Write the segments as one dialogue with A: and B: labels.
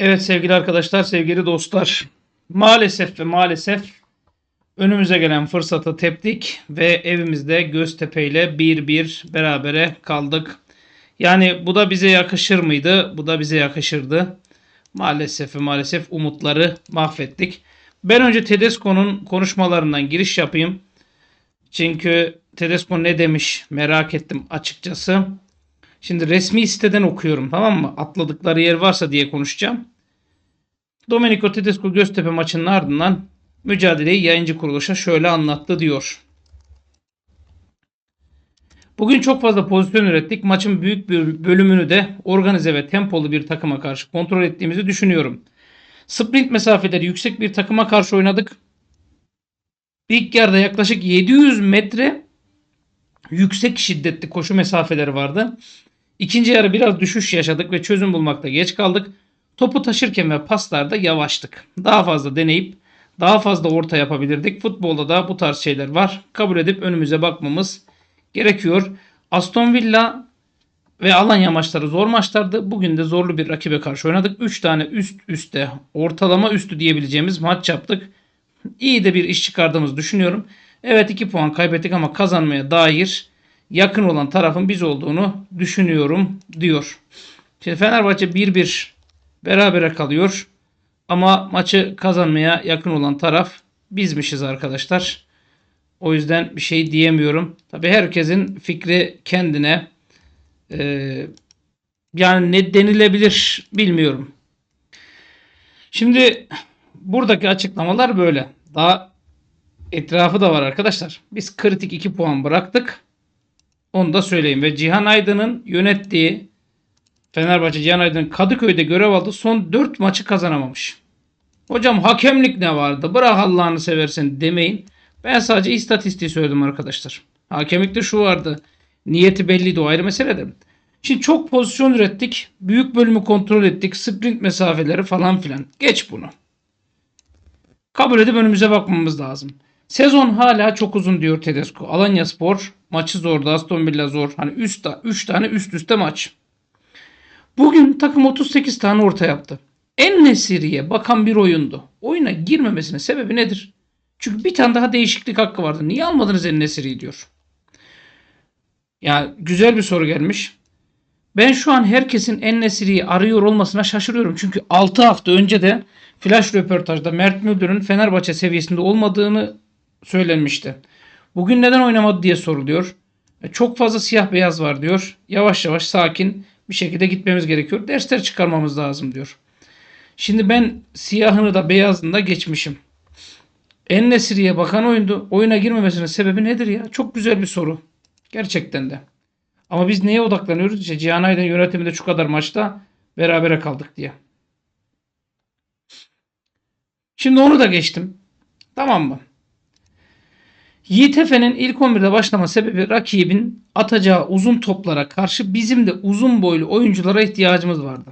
A: Evet sevgili arkadaşlar, sevgili dostlar. Maalesef ve maalesef önümüze gelen fırsatı teptik ve evimizde Göztepe ile 1-1 berabere kaldık. Yani bu da bize yakışır mıydı? Bu da bize yakışırdı. Maalesef ve maalesef umutları mahvettik. Ben önce Tedesco'nun konuşmalarından giriş yapayım. Çünkü Tedesco ne demiş merak ettim açıkçası. Şimdi resmi siteden okuyorum tamam mı? Atladıkları yer varsa diye konuşacağım. Domenico Tedesco Göztepe maçının ardından mücadeleyi yayıncı kuruluşa şöyle anlattı diyor. Bugün çok fazla pozisyon ürettik. Maçın büyük bir bölümünü de organize ve tempolu bir takıma karşı kontrol ettiğimizi düşünüyorum. Sprint mesafeleri yüksek bir takıma karşı oynadık. İlk yarıda yaklaşık 700 metre yüksek şiddetli koşu mesafeleri vardı. İkinci yarı biraz düşüş yaşadık ve çözüm bulmakta geç kaldık. Topu taşırken ve paslarda yavaştık. Daha fazla deneyip daha fazla orta yapabilirdik. Futbolda da bu tarz şeyler var. Kabul edip önümüze bakmamız gerekiyor. Aston Villa ve Alanya maçları zor maçlardı. Bugün de zorlu bir rakibe karşı oynadık. 3 tane üst üste ortalama üstü diyebileceğimiz maç yaptık. İyi de bir iş çıkardığımızı düşünüyorum. Evet 2 puan kaybettik ama kazanmaya dair yakın olan tarafın biz olduğunu düşünüyorum diyor. Şimdi Fenerbahçe 1-1 berabere kalıyor. Ama maçı kazanmaya yakın olan taraf bizmişiz arkadaşlar. O yüzden bir şey diyemiyorum. Tabi herkesin fikri kendine. Ee, yani ne denilebilir bilmiyorum. Şimdi buradaki açıklamalar böyle. Daha etrafı da var arkadaşlar. Biz kritik 2 puan bıraktık. Onu da söyleyeyim. Ve Cihan Aydın'ın yönettiği Fenerbahçe Cihan Aydın Kadıköy'de görev aldı. Son 4 maçı kazanamamış. Hocam hakemlik ne vardı? Bırak Allah'ını seversen demeyin. Ben sadece istatistiği söyledim arkadaşlar. Hakemlikte şu vardı. Niyeti belliydi o ayrı mesele de. Şimdi çok pozisyon ürettik. Büyük bölümü kontrol ettik. Sprint mesafeleri falan filan. Geç bunu. Kabul edip önümüze bakmamız lazım. Sezon hala çok uzun diyor Tedesco. Alanya Spor maçı zordu. Aston Villa zor. Hani üst, 3 tane üst üste maç. Bugün takım 38 tane orta yaptı. En Nesiri'ye bakan bir oyundu. Oyuna girmemesinin sebebi nedir? Çünkü bir tane daha değişiklik hakkı vardı. Niye almadınız En Nesiri'yi diyor. Ya güzel bir soru gelmiş. Ben şu an herkesin En Nesiri'yi arıyor olmasına şaşırıyorum. Çünkü 6 hafta önce de flash röportajda Mert Müldür'ün Fenerbahçe seviyesinde olmadığını söylenmişti. Bugün neden oynamadı diye soruluyor. E, Çok fazla siyah beyaz var diyor. Yavaş yavaş sakin bir şekilde gitmemiz gerekiyor. Dersler çıkarmamız lazım diyor. Şimdi ben siyahını da beyazını da geçmişim. En Nesiri'ye bakan oyundu. Oyuna girmemesinin sebebi nedir ya? Çok güzel bir soru. Gerçekten de. Ama biz neye odaklanıyoruz? İşte Cihan Aydın yönetiminde şu kadar maçta berabere kaldık diye. Şimdi onu da geçtim. Tamam mı? Yiğit Efe'nin ilk 11'de başlama sebebi rakibin atacağı uzun toplara karşı bizim de uzun boylu oyunculara ihtiyacımız vardı.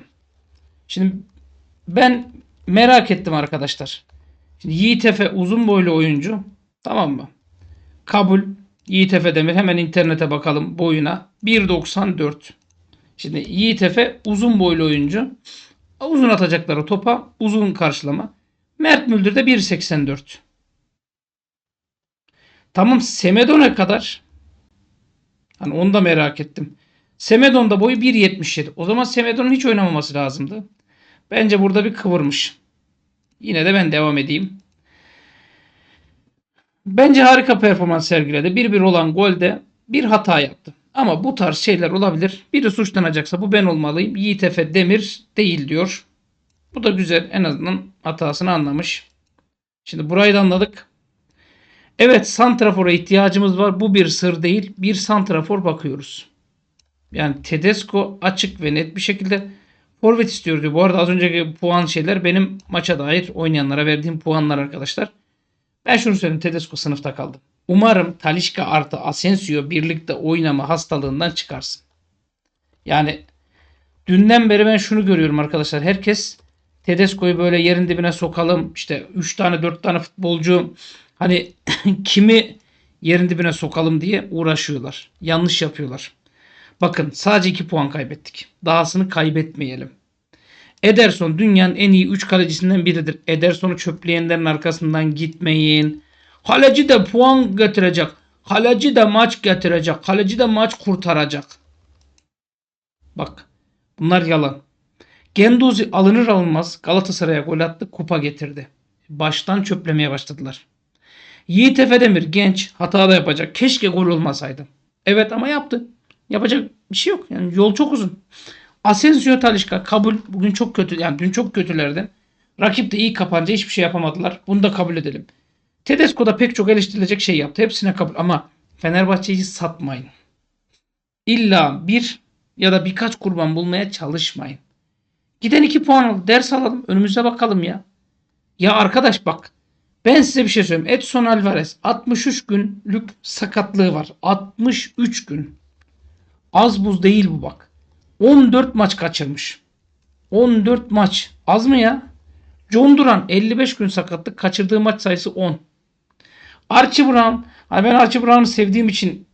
A: Şimdi ben merak ettim arkadaşlar. Şimdi Yiğit Efe uzun boylu oyuncu. Tamam mı? Kabul. Yiğit Efe Demir. Hemen internete bakalım boyuna. 1.94. Şimdi Yiğit Efe uzun boylu oyuncu. Uzun atacakları topa uzun karşılama. Mert Müldür de 1.84. Tamam Semedon'a kadar hani onu da merak ettim. Semedon'da boyu 1.77. O zaman Semedon'un hiç oynamaması lazımdı. Bence burada bir kıvırmış. Yine de ben devam edeyim. Bence harika performans sergiledi. 1-1 olan golde bir hata yaptı. Ama bu tarz şeyler olabilir. Biri suçlanacaksa bu ben olmalıyım. Yiğit Efe Demir değil diyor. Bu da güzel. En azından hatasını anlamış. Şimdi burayı da anladık. Evet santrafora ihtiyacımız var. Bu bir sır değil. Bir santrafor bakıyoruz. Yani Tedesco açık ve net bir şekilde forvet istiyor diyor. Bu arada az önceki puan şeyler benim maça dair oynayanlara verdiğim puanlar arkadaşlar. Ben şunu söyleyeyim Tedesco sınıfta kaldı. Umarım Talişka artı Asensio birlikte oynama hastalığından çıkarsın. Yani dünden beri ben şunu görüyorum arkadaşlar. Herkes Tedesco'yu böyle yerin dibine sokalım. İşte 3 tane 4 tane futbolcu hani kimi yerin dibine sokalım diye uğraşıyorlar. Yanlış yapıyorlar. Bakın sadece 2 puan kaybettik. Dahasını kaybetmeyelim. Ederson dünyanın en iyi 3 kalecisinden biridir. Ederson'u çöpleyenlerin arkasından gitmeyin. Kaleci de puan getirecek. Kaleci de maç getirecek. Kaleci de maç kurtaracak. Bak bunlar yalan. Genduzi alınır alınmaz Galatasaray'a gol attı kupa getirdi. Baştan çöplemeye başladılar. Yiğit Efedemir genç hata da yapacak. Keşke gol olmasaydı. Evet ama yaptı. Yapacak bir şey yok. Yani yol çok uzun. Asensio Talişka kabul. Bugün çok kötü. Yani dün çok kötülerdi. Rakip de iyi kapanınca hiçbir şey yapamadılar. Bunu da kabul edelim. Tedesco da pek çok eleştirilecek şey yaptı. Hepsine kabul. Ama Fenerbahçe'yi satmayın. İlla bir ya da birkaç kurban bulmaya çalışmayın. Giden 2 puan aldı. Ders alalım. Önümüze bakalım ya. Ya arkadaş bak. Ben size bir şey söyleyeyim. Edson Alvarez 63 günlük sakatlığı var. 63 gün. Az buz değil bu bak. 14 maç kaçırmış. 14 maç. Az mı ya? John Duran 55 gün sakatlık. Kaçırdığı maç sayısı 10. Archie Brown. Hani ben Archie Brown'u sevdiğim için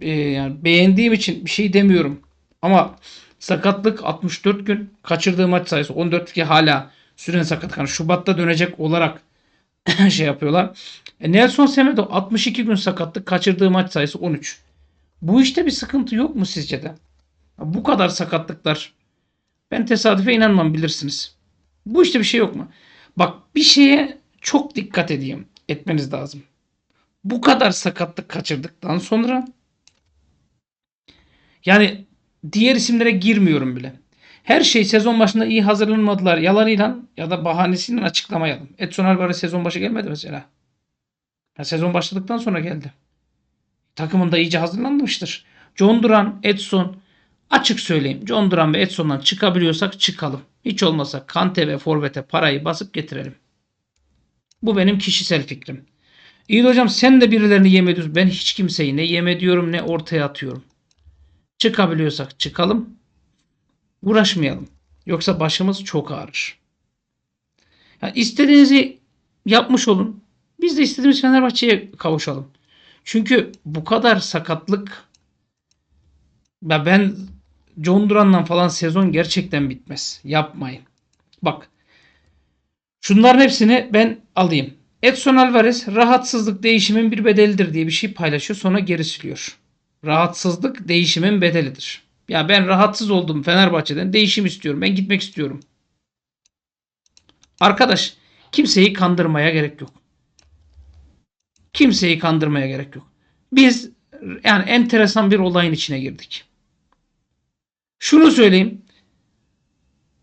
A: e, yani beğendiğim için bir şey demiyorum. Ama sakatlık 64 gün. Kaçırdığı maç sayısı 14 ki hala süren sakatlık. Yani Şubat'ta dönecek olarak şey yapıyorlar. E, Nelson Semedo 62 gün sakatlık. Kaçırdığı maç sayısı 13. Bu işte bir sıkıntı yok mu sizce de? Bu kadar sakatlıklar. Ben tesadüfe inanmam bilirsiniz. Bu işte bir şey yok mu? Bak bir şeye çok dikkat edeyim. Etmeniz lazım. Bu kadar sakatlık kaçırdıktan sonra yani diğer isimlere girmiyorum bile. Her şey sezon başında iyi hazırlanmadılar. Yalanıyla ya da bahanesiyle açıklamayalım. Edson Alvarez sezon başı gelmedi mesela. Ya sezon başladıktan sonra geldi. Takımında iyice hazırlanmıştır. John Duran, Edson açık söyleyeyim. John Duran ve Edson'dan çıkabiliyorsak çıkalım. Hiç olmasa Kante ve Forvet'e parayı basıp getirelim. Bu benim kişisel fikrim. İyi hocam sen de birilerini yem ediyorsun. Ben hiç kimseyi ne yem ediyorum ne ortaya atıyorum. Çıkabiliyorsak çıkalım. Uğraşmayalım. Yoksa başımız çok ağrır. Yani istediğinizi yapmış olun. Biz de istediğimiz Fenerbahçe'ye kavuşalım. Çünkü bu kadar sakatlık ya ben John Duran'la falan sezon gerçekten bitmez. Yapmayın. Bak. Şunların hepsini ben alayım. Edson Alvarez rahatsızlık değişimin bir bedelidir diye bir şey paylaşıyor sonra geri siliyor. Rahatsızlık değişimin bedelidir. Ya ben rahatsız oldum Fenerbahçe'den değişim istiyorum. Ben gitmek istiyorum. Arkadaş kimseyi kandırmaya gerek yok. Kimseyi kandırmaya gerek yok. Biz yani enteresan bir olayın içine girdik. Şunu söyleyeyim.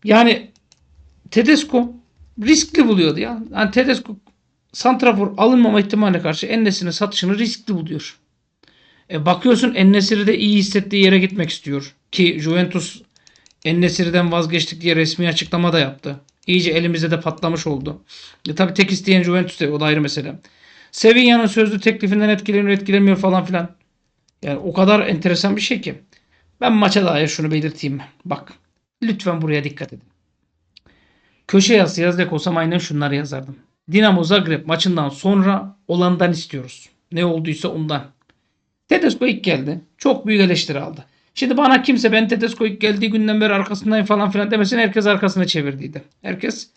A: Yani Tedesco riskli buluyordu ya. Yani Tedesco Santrafor alınmama ihtimaline karşı Ennesir'in satışını riskli buluyor. E bakıyorsun Ennesir'i de iyi hissettiği yere gitmek istiyor. Ki Juventus Ennesir'den vazgeçtik diye resmi açıklama da yaptı. İyice elimizde de patlamış oldu. E tabi tek isteyen Juventus de o da ayrı mesele. Sevilla'nın sözlü teklifinden etkileniyor etkilemiyor falan filan. Yani o kadar enteresan bir şey ki. Ben maça dair şunu belirteyim. Bak lütfen buraya dikkat edin. Köşe yazısı yazacak olsam aynen şunları yazardım. Dinamo Zagreb maçından sonra olandan istiyoruz. Ne olduysa ondan. Tedesco ilk geldi. Çok büyük eleştiri aldı. Şimdi bana kimse ben Tedesco ilk geldiği günden beri arkasındayım falan filan demesin. Herkes arkasına çevirdiydi. Herkes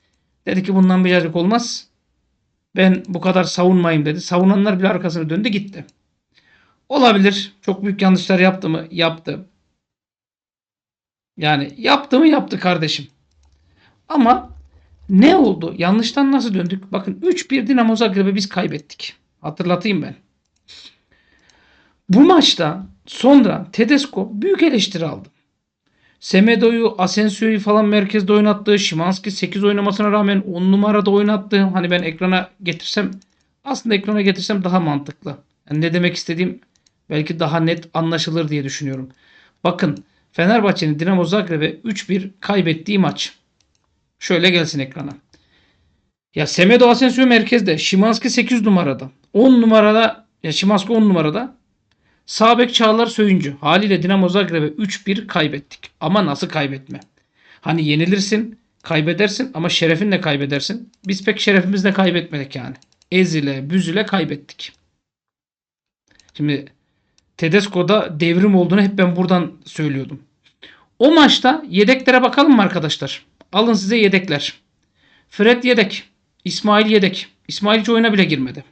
A: dedi ki bundan bir cacık olmaz. Ben bu kadar savunmayayım dedi. Savunanlar bile arkasını döndü gitti. Olabilir. Çok büyük yanlışlar yaptı mı? Yaptı. Yani yaptı mı yaptı kardeşim. Ama ne oldu? Yanlıştan nasıl döndük? Bakın 3-1 Dinamo Zagreb'e biz kaybettik. Hatırlatayım ben. Bu maçta sonra Tedesco büyük eleştiri aldı. Semedo'yu, Asensio'yu falan merkezde oynattı. Şimanski 8 oynamasına rağmen 10 numarada oynattı. Hani ben ekrana getirsem aslında ekrana getirsem daha mantıklı. Yani ne demek istediğim belki daha net anlaşılır diye düşünüyorum. Bakın Fenerbahçe'nin Dinamo Zagreb'e 3-1 kaybettiği maç. Şöyle gelsin ekrana. Ya Semedo Asensio merkezde. Şimanski 8 numarada. 10 numarada ya Şimanski 10 numarada. Sağ bek Çağlar Söyüncü. Haliyle Dinamo Zagreb'e 3-1 kaybettik. Ama nasıl kaybetme? Hani yenilirsin, kaybedersin ama şerefinle kaybedersin. Biz pek şerefimizle kaybetmedik yani. Ezile, büzüle kaybettik. Şimdi Tedesco'da devrim olduğunu hep ben buradan söylüyordum. O maçta yedeklere bakalım mı arkadaşlar? Alın size yedekler. Fred yedek. İsmail yedek. İsmail hiç oyuna bile girmedi.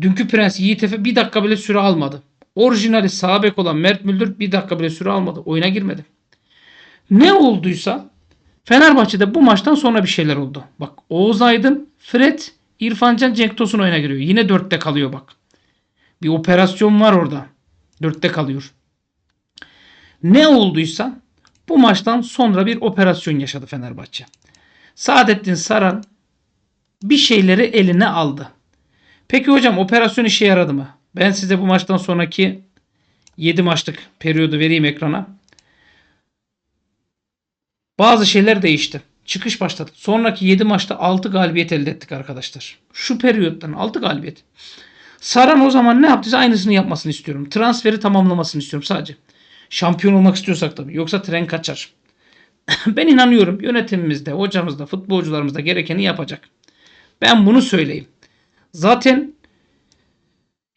A: Dünkü Prens Yiğit Efe bir dakika bile süre almadı. Orijinali sağ bek olan Mert Müldür bir dakika bile süre almadı. Oyuna girmedi. Ne olduysa Fenerbahçe'de bu maçtan sonra bir şeyler oldu. Bak Oğuz Aydın, Fred, İrfan Can, Cenk Tosun oyuna giriyor. Yine dörtte kalıyor bak. Bir operasyon var orada. Dörtte kalıyor. Ne olduysa bu maçtan sonra bir operasyon yaşadı Fenerbahçe. Saadettin Saran bir şeyleri eline aldı. Peki hocam operasyon işe yaradı mı? Ben size bu maçtan sonraki 7 maçlık periyodu vereyim ekrana. Bazı şeyler değişti. Çıkış başladı. Sonraki 7 maçta 6 galibiyet elde ettik arkadaşlar. Şu periyottan 6 galibiyet. Saran o zaman ne yaptıysa aynısını yapmasını istiyorum. Transferi tamamlamasını istiyorum sadece. Şampiyon olmak istiyorsak tabii. Yoksa tren kaçar. ben inanıyorum yönetimimizde, hocamızda, futbolcularımızda gerekeni yapacak. Ben bunu söyleyeyim. Zaten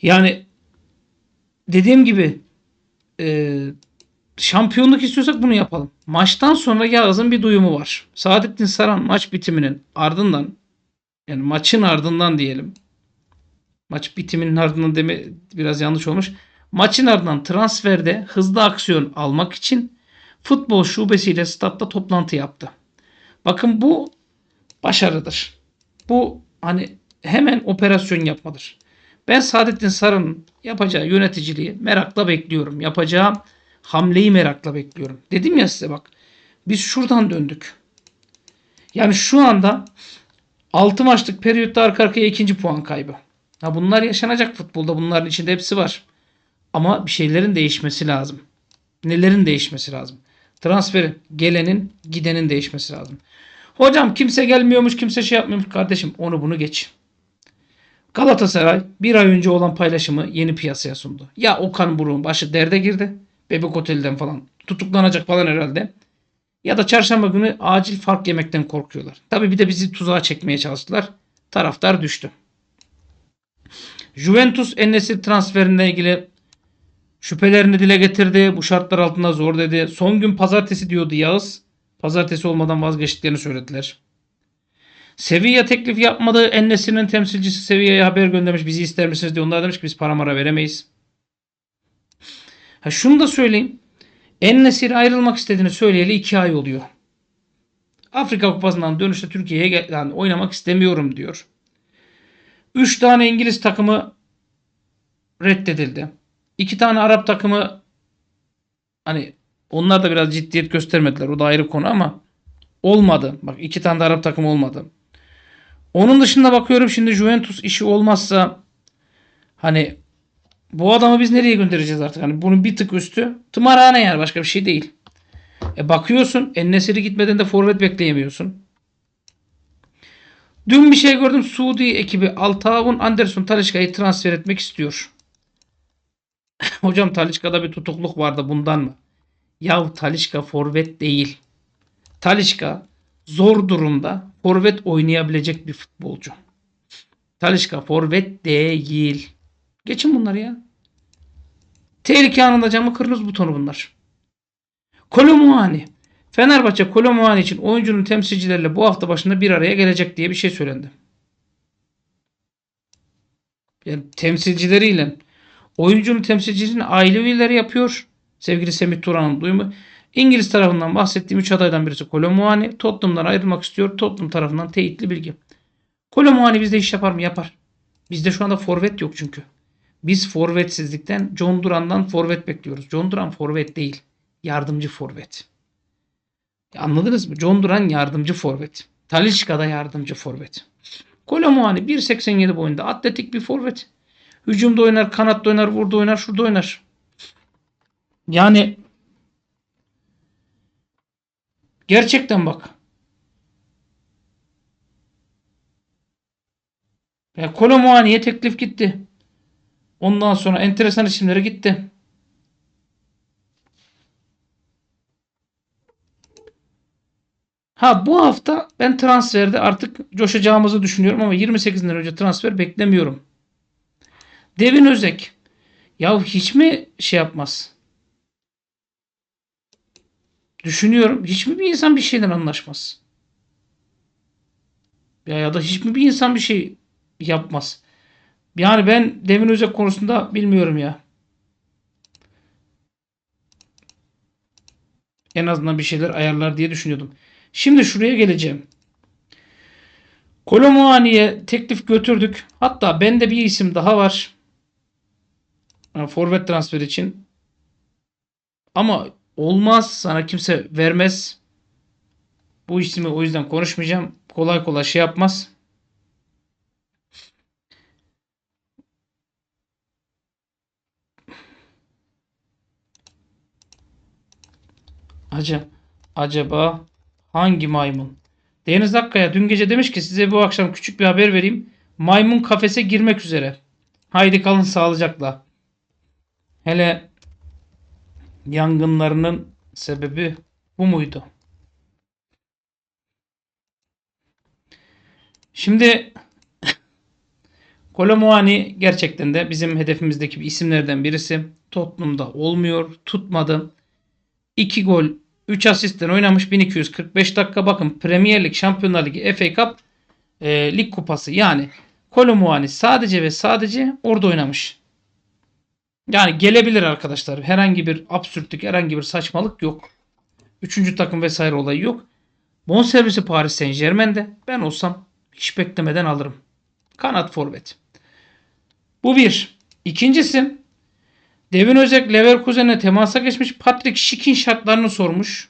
A: yani dediğim gibi e, şampiyonluk istiyorsak bunu yapalım. Maçtan sonra Yağız'ın bir duyumu var. Saadettin Saran maç bitiminin ardından yani maçın ardından diyelim. Maç bitiminin ardından deme biraz yanlış olmuş. Maçın ardından transferde hızlı aksiyon almak için futbol şubesiyle statta toplantı yaptı. Bakın bu başarıdır. Bu hani hemen operasyon yapmadır. Ben Saadettin Saran'ın yapacağı yöneticiliği merakla bekliyorum. Yapacağı hamleyi merakla bekliyorum. Dedim ya size bak. Biz şuradan döndük. Yani şu anda 6 maçlık periyotta arka arkaya ikinci puan kaybı. Ha bunlar yaşanacak futbolda. Bunların içinde hepsi var. Ama bir şeylerin değişmesi lazım. Nelerin değişmesi lazım? Transferi gelenin gidenin değişmesi lazım. Hocam kimse gelmiyormuş kimse şey yapmıyormuş. Kardeşim onu bunu geç. Galatasaray bir ay önce olan paylaşımı yeni piyasaya sundu. Ya Okan Buruk'un başı derde girdi. Bebek Otel'den falan tutuklanacak falan herhalde. Ya da çarşamba günü acil fark yemekten korkuyorlar. Tabi bir de bizi tuzağa çekmeye çalıştılar. Taraftar düştü. Juventus Enes'i transferine ilgili şüphelerini dile getirdi. Bu şartlar altında zor dedi. Son gün pazartesi diyordu Yağız. Pazartesi olmadan vazgeçtiklerini söylediler. Sevilla teklif yapmadı. Enes'inin temsilcisi Sevilla'ya haber göndermiş. Bizi ister misiniz diye. Onlar demiş ki biz para mara veremeyiz. Ha şunu da söyleyeyim. Ennesir ayrılmak istediğini söyleyeli 2 ay oluyor. Afrika Kupası'ndan dönüşte Türkiye'ye yani oynamak istemiyorum diyor. 3 tane İngiliz takımı reddedildi. 2 tane Arap takımı hani onlar da biraz ciddiyet göstermediler. O da ayrı konu ama olmadı. Bak iki tane de Arap takımı olmadı. Onun dışında bakıyorum şimdi Juventus işi olmazsa hani bu adamı biz nereye göndereceğiz artık? Hani bunun bir tık üstü tımarhane yani başka bir şey değil. E bakıyorsun Ennesiri gitmeden de forvet bekleyemiyorsun. Dün bir şey gördüm. Suudi ekibi Altavun Anderson Talişka'yı transfer etmek istiyor. Hocam Talişka'da bir tutukluk vardı bundan mı? Yahu Talişka forvet değil. Talişka zor durumda forvet oynayabilecek bir futbolcu. Talişka forvet değil. Geçin bunları ya. Tehlike anında camı kırmızı butonu bunlar. Kolomuani. Fenerbahçe Kolomuani için oyuncunun temsilcileriyle bu hafta başında bir araya gelecek diye bir şey söylendi. Yani temsilcileriyle oyuncunun temsilciliğini aile üyeleri yapıyor. Sevgili Semih Turan'ın duyumu. İngiliz tarafından bahsettiğim 3 adaydan birisi Kolomuani. Tottenham'dan ayrılmak istiyor. Tottenham tarafından teyitli bilgi. Kolomuani bizde iş yapar mı? Yapar. Bizde şu anda forvet yok çünkü. Biz forvetsizlikten John Duran'dan forvet bekliyoruz. John Duran forvet değil. Yardımcı forvet. Anladınız mı? John Duran yardımcı forvet. Talişka da yardımcı forvet. Kolomuani 1.87 boyunda atletik bir forvet. Hücumda oynar, kanatta oynar, vurda oynar, şurada oynar. Yani gerçekten bak. Ya Kolomuani'ye teklif gitti. Ondan sonra enteresan isimlere gitti. Ha bu hafta ben transferde artık coşacağımızı düşünüyorum ama 28'inden önce transfer beklemiyorum. Devin Özek. Ya hiç mi şey yapmaz? Düşünüyorum. Hiç mi bir insan bir şeyden anlaşmaz? Ya, ya da hiç mi bir insan bir şey yapmaz? Yani ben Devin Özek konusunda bilmiyorum ya. En azından bir şeyler ayarlar diye düşünüyordum. Şimdi şuraya geleceğim. Kolomuani'ye teklif götürdük. Hatta bende bir isim daha var. Forvet transfer için. Ama olmaz. Sana kimse vermez. Bu ismi o yüzden konuşmayacağım. Kolay kolay şey yapmaz. Acaba, acaba hangi maymun? Deniz Akkaya dün gece demiş ki size bu akşam küçük bir haber vereyim. Maymun kafese girmek üzere. Haydi kalın sağlıcakla. Hele yangınlarının sebebi bu muydu? Şimdi Kolomuani gerçekten de bizim hedefimizdeki bir isimlerden birisi. Tottenham'da olmuyor. Tutmadı. 2 gol 3 asistten oynamış 1245 dakika. Bakın Premier Lig, Şampiyonlar Ligi, FA Cup, e, Lig Kupası. Yani Kolomuani sadece ve sadece orada oynamış. Yani gelebilir arkadaşlar. Herhangi bir absürtlük, herhangi bir saçmalık yok. Üçüncü takım vesaire olayı yok. Bonservisi Paris Saint Germain'de. Ben olsam hiç beklemeden alırım. Kanat forvet. Bu bir. İkincisi Devin Özek Leverkusen'e temasa geçmiş. Patrick Schick'in şartlarını sormuş.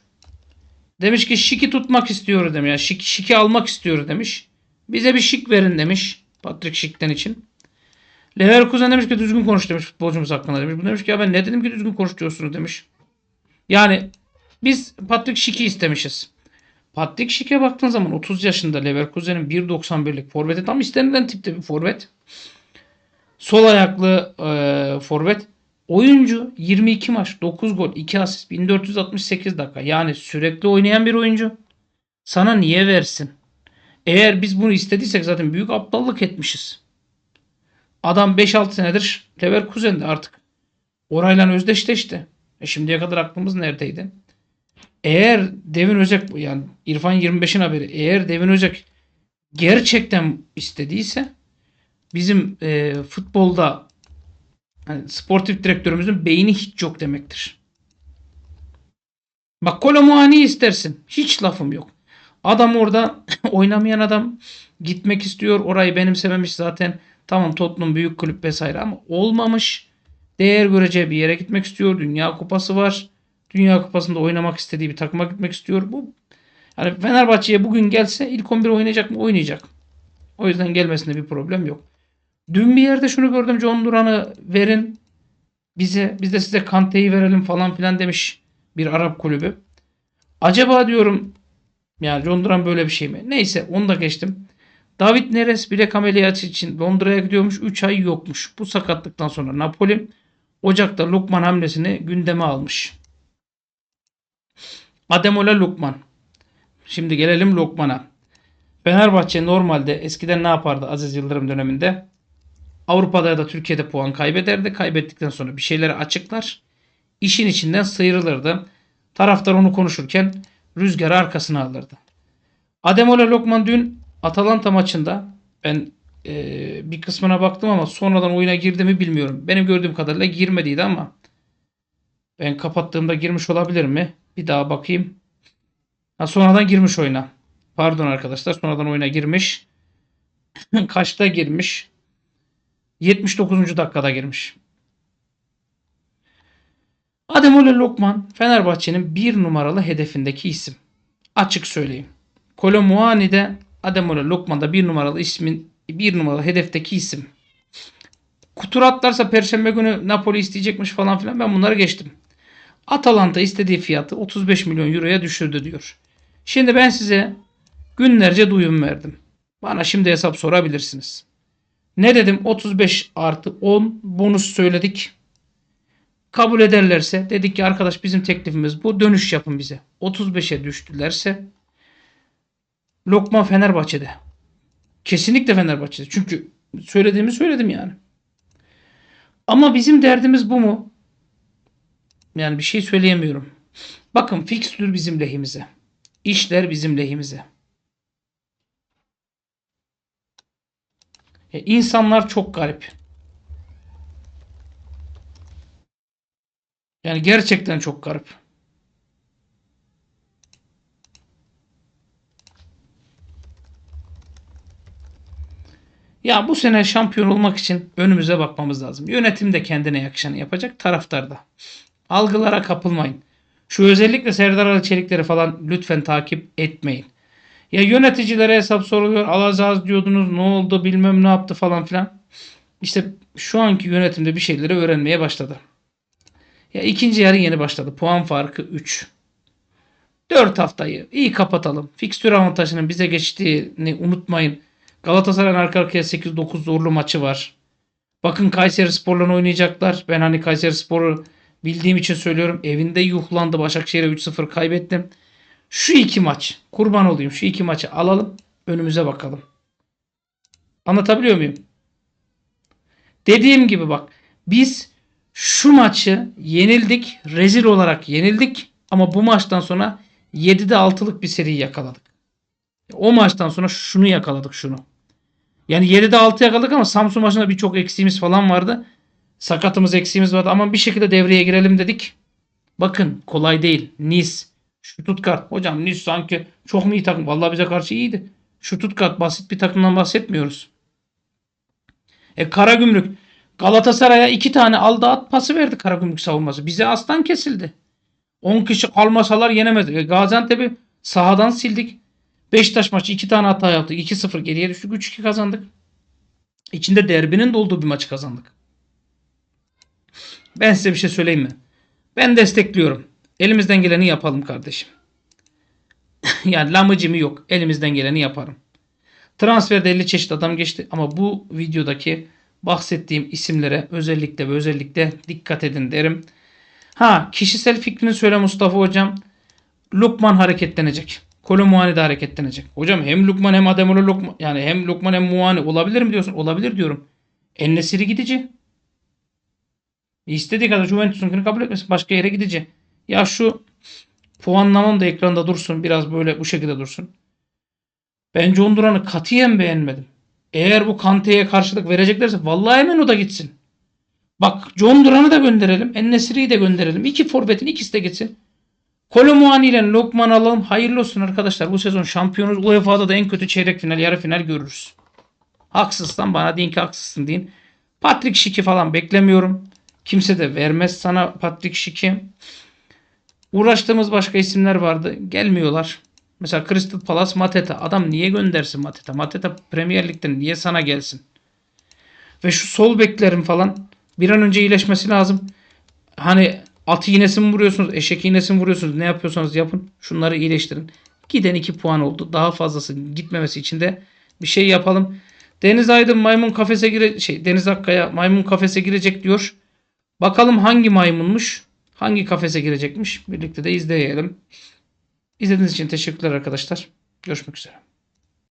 A: Demiş ki Schick'i tutmak istiyor demiş. Yani Schick, Schick'i almak istiyor demiş. Bize bir Schick verin demiş. Patrick Schick'ten için. Leverkusen demiş ki düzgün konuş demiş futbolcumuz hakkında demiş. Bu demiş ki ya ben ne dedim ki düzgün konuş diyorsunuz demiş. Yani biz Patrick Schick'i istemişiz. Patrick Schick'e baktığın zaman 30 yaşında Leverkusen'in 1.91'lik forveti tam istenilen tipte bir forvet. Sol ayaklı e, forvet. Oyuncu 22 maç, 9 gol, 2 asist, 1468 dakika. Yani sürekli oynayan bir oyuncu. Sana niye versin? Eğer biz bunu istediysek zaten büyük aptallık etmişiz. Adam 5-6 senedir Leverkusen'de artık. Orayla özdeşleşti. E şimdiye kadar aklımız neredeydi? Eğer Devin Özek yani İrfan 25'in haberi eğer Devin Özek gerçekten istediyse bizim e, futbolda hani sportif direktörümüzün beyni hiç yok demektir. Bak Kolomuani istersin. Hiç lafım yok. Adam orada oynamayan adam gitmek istiyor. Orayı benimsememiş zaten. Tamam Tottenham büyük kulüp vesaire ama olmamış. Değer göreceği bir yere gitmek istiyor. Dünya kupası var. Dünya kupasında oynamak istediği bir takıma gitmek istiyor. Bu yani Fenerbahçe'ye bugün gelse ilk 11 oynayacak mı? Oynayacak. O yüzden gelmesinde bir problem yok. Dün bir yerde şunu gördüm. John Duran'ı verin bize. Biz de size Kante'yi verelim falan filan demiş bir Arap kulübü. Acaba diyorum yani John Duran böyle bir şey mi? Neyse onu da geçtim. David Neres bilek ameliyatı için Londra'ya gidiyormuş. 3 ay yokmuş. Bu sakatlıktan sonra Napoli Ocak'ta Lukman hamlesini gündeme almış. Ademola Lukman. Şimdi gelelim Lukman'a. Fenerbahçe normalde eskiden ne yapardı Aziz Yıldırım döneminde? Avrupa'da ya da Türkiye'de puan kaybederdi. Kaybettikten sonra bir şeyleri açıklar. İşin içinden sıyrılırdı. Taraftar onu konuşurken rüzgarı arkasına alırdı. Ademola Lokman dün Atalanta maçında ben e, bir kısmına baktım ama sonradan oyuna girdi mi bilmiyorum. Benim gördüğüm kadarıyla girmediydi ama ben kapattığımda girmiş olabilir mi? Bir daha bakayım. Ha, sonradan girmiş oyuna. Pardon arkadaşlar sonradan oyuna girmiş. Kaçta girmiş? 79. dakikada girmiş. Ademola Lokman Fenerbahçe'nin bir numaralı hedefindeki isim. Açık söyleyeyim. Kolo de Ademola Lokman da bir numaralı ismin bir numaralı hedefteki isim. Kutur atlarsa Perşembe günü Napoli isteyecekmiş falan filan ben bunları geçtim. Atalanta istediği fiyatı 35 milyon euroya düşürdü diyor. Şimdi ben size günlerce duyum verdim. Bana şimdi hesap sorabilirsiniz. Ne dedim? 35 artı 10 bonus söyledik. Kabul ederlerse dedik ki arkadaş bizim teklifimiz bu. Dönüş yapın bize. 35'e düştülerse Lokman Fenerbahçe'de. Kesinlikle Fenerbahçe'de. Çünkü söylediğimi söyledim yani. Ama bizim derdimiz bu mu? Yani bir şey söyleyemiyorum. Bakın fikstür bizim lehimize. İşler bizim lehimize. E, insanlar çok garip. Yani gerçekten çok garip. Ya bu sene şampiyon olmak için önümüze bakmamız lazım. Yönetim de kendine yakışanı yapacak, taraftar da. Algılara kapılmayın. Şu özellikle Serdar Ali Çelikleri falan lütfen takip etmeyin. Ya yöneticilere hesap soruluyor. Alazaz diyordunuz ne oldu bilmem ne yaptı falan filan. İşte şu anki yönetimde bir şeyleri öğrenmeye başladı. Ya ikinci yarı yeni başladı. Puan farkı 3. 4 haftayı iyi kapatalım. Fikstür avantajının bize geçtiğini unutmayın. Galatasaray'ın arka arkaya 8-9 zorlu maçı var. Bakın Kayseri Spor'la oynayacaklar. Ben hani Kayseri Spor'u bildiğim için söylüyorum. Evinde yuhlandı. Başakşehir'e 3-0 kaybettim. Şu iki maç. Kurban olayım. Şu iki maçı alalım. Önümüze bakalım. Anlatabiliyor muyum? Dediğim gibi bak. Biz şu maçı yenildik. Rezil olarak yenildik. Ama bu maçtan sonra 7'de 6'lık bir seri yakaladık. O maçtan sonra şunu yakaladık şunu. Yani 7'de 6 yakaladık ama Samsun maçında birçok eksiğimiz falan vardı. Sakatımız eksiğimiz vardı ama bir şekilde devreye girelim dedik. Bakın kolay değil. Nice. Stuttgart. Hocam Nice sanki çok mu iyi takım? Vallahi bize karşı iyiydi. Stuttgart basit bir takımdan bahsetmiyoruz. E Karagümrük. Galatasaray'a iki tane aldı at pası verdi Karagümrük savunması. Bize aslan kesildi. 10 kişi kalmasalar yenemezdik. E, Gaziantep'i sahadan sildik. Beşiktaş maçı 2 tane hata yaptık. 2-0 geriye düştük. 3-2 kazandık. İçinde derbinin de olduğu bir maçı kazandık. Ben size bir şey söyleyeyim mi? Ben destekliyorum. Elimizden geleni yapalım kardeşim. yani lamıcımı yok. Elimizden geleni yaparım. Transferde 50 çeşit adam geçti ama bu videodaki bahsettiğim isimlere özellikle ve özellikle dikkat edin derim. Ha kişisel fikrini söyle Mustafa hocam. Lukman hareketlenecek. Kolo de hareketlenecek. Hocam hem Lukman hem Ademola Lukman yani hem Lukman hem Muani olabilir mi diyorsun? Olabilir diyorum. Ennesiri gidici. İstediği kadar Juventus'unkini kabul etmesin. Başka yere gidici. Ya şu puanlamam da ekranda dursun. Biraz böyle bu şekilde dursun. Ben John Duran'ı katiyen beğenmedim. Eğer bu Kante'ye karşılık vereceklerse vallahi hemen o da gitsin. Bak John Duran'ı da gönderelim. Ennesiri'yi de gönderelim. İki forvetin ikisi de gitsin. Kolomuani ile Lokman alalım. Hayırlı olsun arkadaşlar. Bu sezon şampiyonuz. UEFA'da da en kötü çeyrek final, yarı final görürüz. Haksızsan bana deyin ki haksızsın deyin. Patrick Schick'i falan beklemiyorum. Kimse de vermez sana Patrick Schick'i. Uğraştığımız başka isimler vardı. Gelmiyorlar. Mesela Crystal Palace Mateta. Adam niye göndersin Mateta? Mateta Premier Lig'den niye sana gelsin? Ve şu sol beklerin falan bir an önce iyileşmesi lazım. Hani at iğnesi mi vuruyorsunuz, eşek iğnesi mi vuruyorsunuz? Ne yapıyorsanız yapın. Şunları iyileştirin. Giden 2 puan oldu. Daha fazlası gitmemesi için de bir şey yapalım. Deniz Aydın maymun kafese gire şey Deniz Akkaya maymun kafese girecek diyor. Bakalım hangi maymunmuş? Hangi kafese girecekmiş? Birlikte de izleyelim. İzlediğiniz için teşekkürler arkadaşlar. Görüşmek üzere.